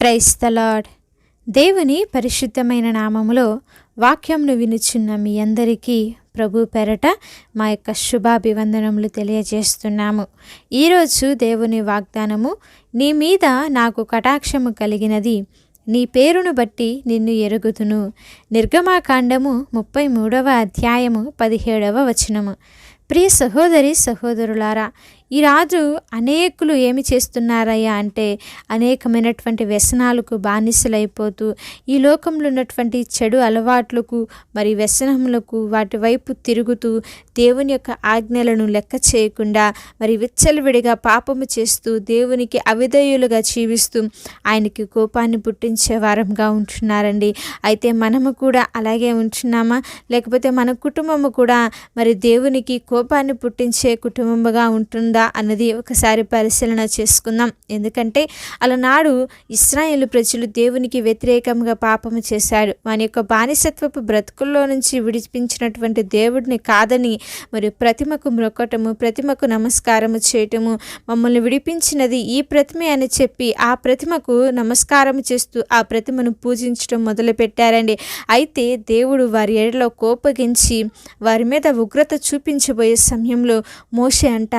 క్రైస్తలాడ్ దేవుని పరిశుద్ధమైన నామములో వాక్యంను వినుచున్న మీ అందరికీ ప్రభు పెరట మా యొక్క శుభాభివందనములు తెలియజేస్తున్నాము. ఈరోజు దేవుని వాగ్దానము నీ మీద నాకు కటాక్షము కలిగినది నీ పేరును బట్టి నిన్ను ఎరుగుదును. నిర్గమాకాండము ముప్పై మూడవ అధ్యాయము పదిహేడవ వచనము. ప్రియ సహోదరి సహోదరులారా ఈ రాజు అనేకులు ఏమి చేస్తున్నారయ్యా అంటే అనేకమైనటువంటి వ్యసనాలకు బానిసలైపోతూ ఈ లోకంలో ఉన్నటువంటి చెడు అలవాట్లకు మరి వ్యసనములకు వాటి వైపు తిరుగుతూ దేవుని యొక్క ఆజ్ఞలను లెక్క చేయకుండా మరి విచ్చలవిడిగా పాపము చేస్తూ దేవునికి అవిధేయులుగా జీవిస్తూ ఆయనకి కోపాన్ని పుట్టించే వారంగా ఉంటున్నారండి. అయితే మనము కూడా అలాగే ఉంటున్నామా? లేకపోతే మన కుటుంబము కూడా మరి దేవునికి కోపాన్ని పుట్టించే కుటుంబముగా ఉంటుందా? అన్నది ఒకసారి పరిశీలన చేసుకుందాం. ఎందుకంటే అలనాడు ఇస్రాయేల్ ప్రజలు దేవునికి వ్యతిరేకంగా పాపము చేశారు వాని యొక్క బానిసత్వపు బ్రతుకుల్లో నుంచి విడిపించినటువంటి దేవుడిని కాదని మరియు ప్రతిమకు మ్రొక్కటము ప్రతిమకు నమస్కారము చేయటము మమ్మల్ని విడిపించినది ఈ ప్రతిమే అని చెప్పి ఆ ప్రతిమకు నమస్కారం చేస్తూ ఆ ప్రతిమను పూజించడం మొదలుపెట్టారండి. అయితే దేవుడు వారి ఏడలో కోపగించి వారి మీద ఉగ్రత చూపించబోయే సమయంలో మోషే అంట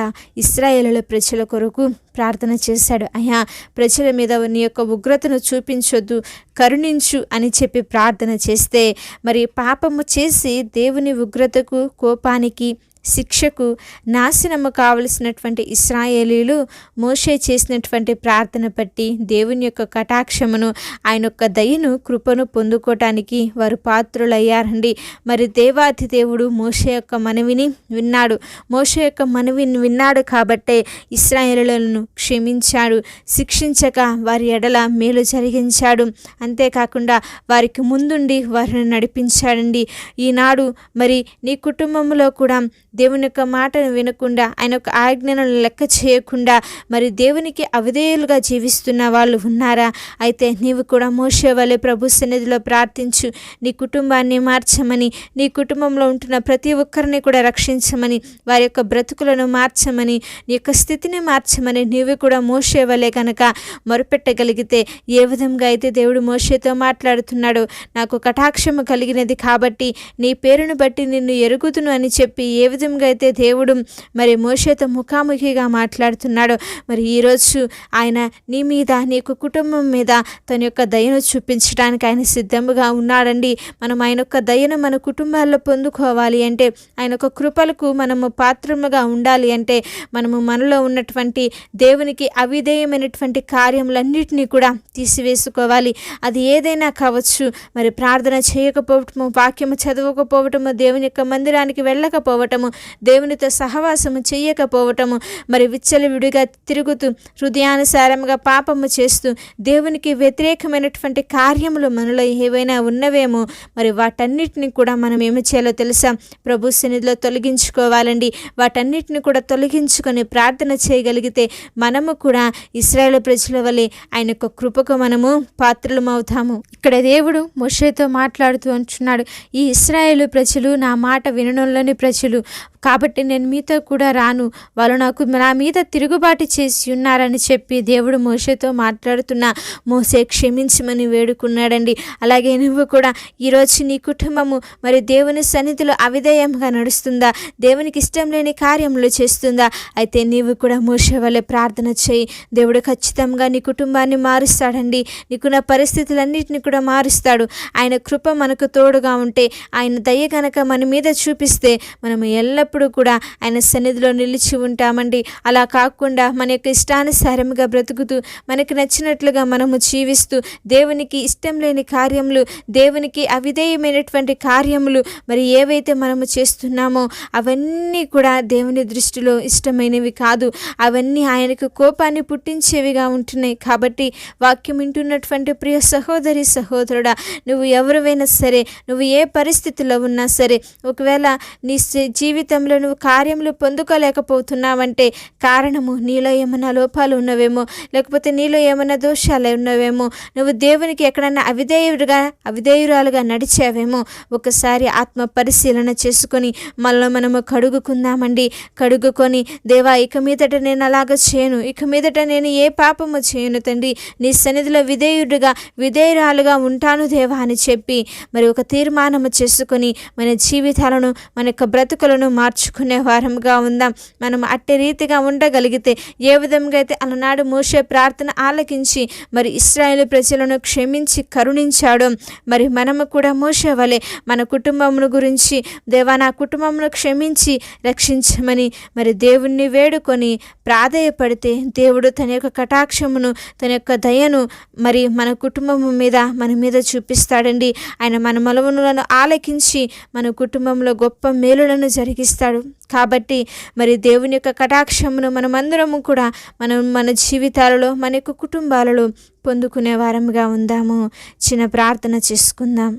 ఇస్రాయేలుల ప్రజల కొరకు ప్రార్థన చేశాడు. అయ్యా ప్రజల మీద నీ యొక్క ఉగ్రతను చూపించొద్దు కరుణించు అని చెప్పి ప్రార్థన చేస్తే మరి పాపము చేసి దేవుని ఉగ్రతకు కోపానికి శిక్షకు నాశనము కావలసినటువంటి ఇస్రాయేలీలు మోషే చేసినటువంటి ప్రార్థన బట్టి దేవుని యొక్క కటాక్షమును ఆయన యొక్క దయను కృపను పొందుకోవటానికి వారు పాత్రులయ్యారండి. మరి దేవాతి దేవుడు మోషే యొక్క మనవిని విన్నాడు. మోషే యొక్క మనవిని విన్నాడు కాబట్టే ఇస్రాయేలులను క్షమించాడు. శిక్షించక వారి ఎడల మేలు జరిగించాడు. అంతేకాకుండా వారికి ముందుండి వారిని నడిపించాడండి. ఈనాడు మరి నీ కుటుంబంలో కూడా దేవుని యొక్క మాటను వినకుండా ఆయన యొక్క ఆజ్ఞను లెక్క చేయకుండా మరి దేవునికి అవిధేయులుగా జీవిస్తున్న వాళ్ళు ఉన్నారా? అయితే నీవు కూడా మోసే వలె ప్రభు సన్నిధిలో ప్రార్థించు. నీ కుటుంబాన్ని మార్చమని నీ కుటుంబంలో ఉంటున్న ప్రతి ఒక్కరిని కూడా రక్షించమని వారి యొక్క బ్రతుకులను మార్చమని నీ యొక్క స్థితిని మార్చమని నీవు కూడా మోసే వలె కనుక మొరపెట్టగలిగితే ఏ విధంగా అయితే దేవుడు మోషేతో మాట్లాడుతున్నాడో నాకు కటాక్షము కలిగినది కాబట్టి నీ పేరును బట్టి నిన్ను ఎరుగుదును అని చెప్పి ఏ విధంగా అయితే దేవుడు మరి మోషేతో ముఖాముఖిగా మాట్లాడుతున్నాడు. మరి ఈరోజు ఆయన నీ మీద నీకు కుటుంబం మీద తన యొక్క దయను చూపించడానికి ఆయన సిద్ధంగా ఉన్నాడండి. మనం ఆయన యొక్క దయను మన కుటుంబాల్లో పొందుకోవాలి అంటే ఆయన యొక్క కృపలకు మనము పాత్రముగా ఉండాలి అంటే మనము మనలో ఉన్నటువంటి దేవునికి అవిధేయమైనటువంటి కార్యములన్నిటినీ కూడా తీసివేసుకోవాలి. అది ఏదైనా కావచ్చు మరి ప్రార్థన చేయకపోవటము వాక్యము చదవకపోవటము దేవుని యొక్క మందిరానికి వెళ్ళకపోవటము దేవునితో సహవాసము చేయకపోవటము మరి విచ్చలవిడిగా తిరుగుతూ హృదయానుసారంగా పాపము చేస్తూ దేవునికి వ్యతిరేకమైనటువంటి కార్యములు మనలో ఏవైనా ఉన్నవేమో మరి వాటన్నిటిని కూడా మనం ఏమి చేయాలో తెలుసా? ప్రభు సన్నిధిలో తొలగించుకోవాలండి. వాటన్నిటిని కూడా తొలగించుకొని ప్రార్థన చేయగలిగితే మనము కూడా ఇస్రాయేల్ ప్రజల వలె ఆయన యొక్క కృపకు మనము పాత్రలమవుతాము. ఇక్కడ దేవుడు మోషేతో మాట్లాడుతూ అంటున్నాడు ఈ ఇస్రాయేల్ ప్రజలు నా మాట వినడంలోని ప్రజలు కాబట్టి నేను మీతో కూడా రాను. వాళ్ళు నాకు నా మీద తిరుగుబాటు చేసి ఉన్నారని చెప్పి దేవుడు మోసేతో మాట్లాడుతున్న మోసే క్షమించమని వేడుకున్నాడండి. అలాగే నువ్వు కూడా ఈరోజు నీ కుటుంబము మరి దేవుని సన్నిధిలో అవిధేయంగా నడుస్తుందా? దేవునికి ఇష్టం లేని కార్యములు చేస్తుందా? అయితే నీవు కూడా మోసే వల్లే ప్రార్థన చేయి. దేవుడు ఖచ్చితంగా నీ కుటుంబాన్ని మారుస్తాడండి. నీకున్న పరిస్థితులన్నింటినీ కూడా మారుస్తాడు. ఆయన కృప మనకు తోడుగా ఉంటే ఆయన దయ గనక మన మీద చూపిస్తే మనము ఎల్లప్పుడూ కూడా ఆయన సన్నిధిలో నిలిచి ఉంటామండి. అలా కాకుండా మన యొక్క ఇష్టానుసారముగా బ్రతుకుతూ మనకు నచ్చినట్లుగా మనము జీవిస్తూ దేవునికి ఇష్టం లేని కార్యములు దేవునికి అవిధేయమైనటువంటి కార్యములు మరి ఏవైతే మనము చేస్తున్నామో అవన్నీ కూడా దేవుని దృష్టిలో ఇష్టమైనవి కాదు. అవన్నీ ఆయనకు కోపాన్ని పుట్టించేవిగా ఉంటున్నాయి. కాబట్టి వాక్యం వింటున్నటువంటి ప్రియ సహోదరి సహోదరుడా నువ్వు ఎవరివైనా సరే నువ్వు ఏ పరిస్థితిలో ఉన్నా సరే ఒకవేళ నీ జీవి జీవితంలో నువ్వు కార్యములు పొందుకోలేకపోతున్నావంటే కారణము నీలో ఏమైనా లోపాలు ఉన్నవేమో లేకపోతే నీలో ఏమైనా దోషాలు ఉన్నవేమో నువ్వు దేవునికి ఎక్కడన్నా అవిధేయుడిగా అవిధేయురాలుగా నడిచావేమో ఒకసారి ఆత్మ పరిశీలన చేసుకొని మళ్ళీ మనము కడుగుకుందామండి. కడుగుకొని దేవా ఇక మీదట నేను అలాగ చేయను ఇక మీదట నేను ఏ పాపము చేయను తండ్రి నీ సన్నిధిలో విధేయుడిగా విధేయురాలుగా ఉంటాను దేవా అని చెప్పి మరి ఒక తీర్మానము చేసుకొని మన జీవితాలను మన యొక్క బ్రతుకులను మార్చుకునే వారంగా ఉందాం. మనం అట్టి రీతిగా ఉండగలిగితే ఏ విధంగా అయితే అలనాడు మోసే ప్రార్థన ఆలకించి మరి ఇస్రాయేల్ ప్రజలను క్షమించి కరుణించాడు మరి మనము కూడా మోసే వలె మన కుటుంబమును గురించి దేవా నా కుటుంబమును క్షమించి రక్షించమని మరి దేవుణ్ణి వేడుకొని ప్రాధేయపడితే దేవుడు తన యొక్క కటాక్షమును తన యొక్క దయను మరి మన కుటుంబం మీద మన మీద చూపిస్తాడండి. ఆయన మన మలవనులను ఆలకించి మన కుటుంబంలో గొప్ప మేలులను జరిగి కలిగిస్తాడు కాబట్టి మరి దేవుని యొక్క కటాక్షమును మనమందరము కూడా మనం మన జీవితాలలో మన యొక్క కుటుంబాలలో పొందుకునే వారముగా ఉందాము. చిన్న ప్రార్థన చేసుకుందాం.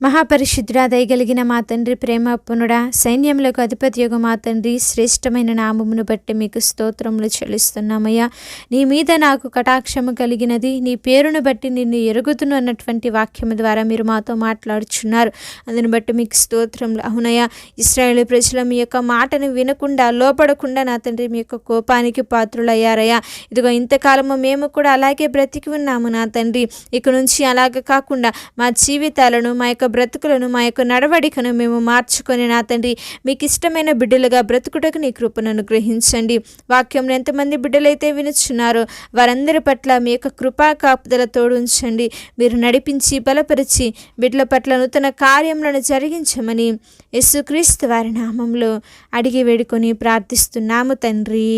మహాపరిశుద్ధుడా దయగలిగిన మా తండ్రి ప్రేమ పునుడా సైన్యములకు అధిపత్యగు మా తండ్రి శ్రేష్టమైన నామమును బట్టి మీకు స్తోత్రములు చెల్లిస్తున్నామయ్యా. నీ మీద నాకు కటాక్షము కలిగినది నీ పేరును బట్టి నిన్ను ఎరుగుతును అన్నటువంటి వాక్యము ద్వారా మీరు మాతో మాట్లాడుచున్నారు. అందుని బట్టి మీకు స్తోత్రములు. అవునయ్యా ఇస్రాయేల్ ప్రజల మీ యొక్క మాటను వినకుండా లోపడకుండా నా తండ్రి మీ యొక్క కోపానికి పాత్రులయ్యారయ్యా. ఇదిగో ఇంతకాలము మేము కూడా అలాగే బ్రతికి ఉన్నాము నా తండ్రి. ఇక నుంచి అలాగ కాకుండా మా జీవితాలను మా యొక్క యొక్క బ్రతుకులను మా యొక్క నడవడికను మేము మార్చుకొని నా తండ్రి మీకు ఇష్టమైన బిడ్డలుగా బ్రతుకుటకు నీ కృపను అనుగ్రహించండి. వాక్యం ఎంతమంది బిడ్డలైతే వినుచున్నారో వారందరి పట్ల మీ యొక్క కృపా కాపుదల తోడుంచండి మీరు నడిపించి బలపరిచి బిడ్డల పట్ల నూతన కార్యములను జరిగించమని యేసుక్రీస్తు వారి నామంలో అడిగి వేడుకొని ప్రార్థిస్తున్నాము తండ్రి.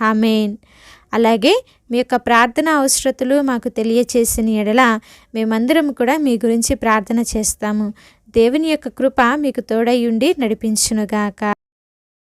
హామేన్ అలాగే మీ యొక్క ప్రార్థన అవసరతలు మాకు తెలియచేసిన ఎడల మేమందరం కూడా మీ గురించి ప్రార్థన చేస్తాము. దేవుని యొక్క కృప మీకు తోడై ఉండి నడిపించునుగాక.